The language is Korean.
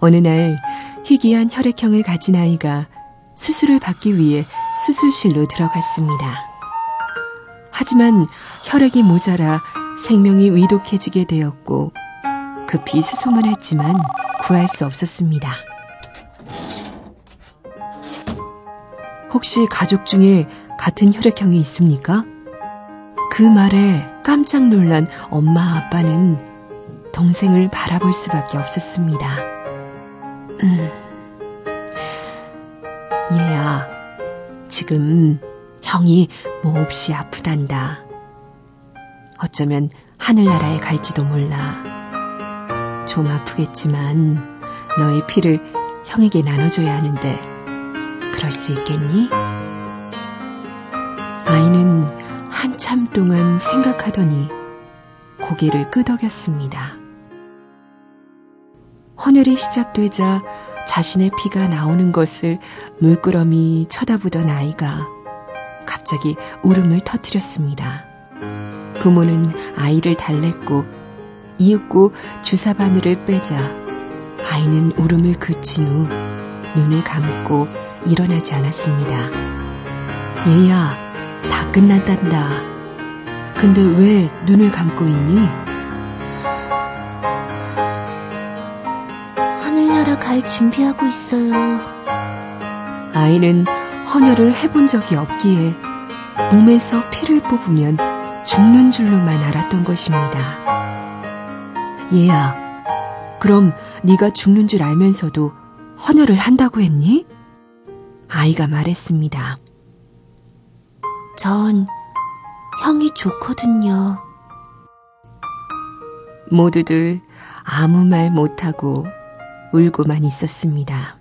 어느 날 희귀한 혈액형을 가진 아이가 수술을 받기 위해 수술실로 들어갔습니다. 하지만 혈액이 모자라 생명이 위독해지게 되었고 급히 수송을 했지만 구할 수 없었습니다. 혹시 가족 중에 같은 혈액형이 있습니까? 그 말에 깜짝 놀란 엄마 아빠는 동생을 바라볼 수밖에 없었습니다. 음, 얘야, 지금 형이 몹시 아프단다. 어쩌면 하늘나라에 갈지도 몰라. 좀 아프겠지만 너의 피를 형에게 나눠줘야 하는데 그럴 수 있겠니? 아이는 한참 동안 생각하더니 고개를 끄덕였습니다. 헌혈이 시작되자 자신의 피가 나오는 것을 물끄러미 쳐다보던 아이가 갑자기 울음을 터뜨렸습니다. 부모는 아이를 달랬고 이윽고 주사 바늘을 빼자 아이는 울음을 그친 후 눈을 감고 일어나지 않았습니다. 얘야, 다 끝났단다. 근데 왜 눈을 감고 있니? 갈 준비하고 있어요. 아이는 헌혈을 해본 적이 없기에 몸에서 피를 뽑으면 죽는 줄로만 알았던 것입니다. 얘야, 그럼 네가 죽는 줄 알면서도 헌혈을 한다고 했니? 아이가 말했습니다. 전 형이 좋거든요. 모두들 아무 말 못하고 울고만 있었습니다.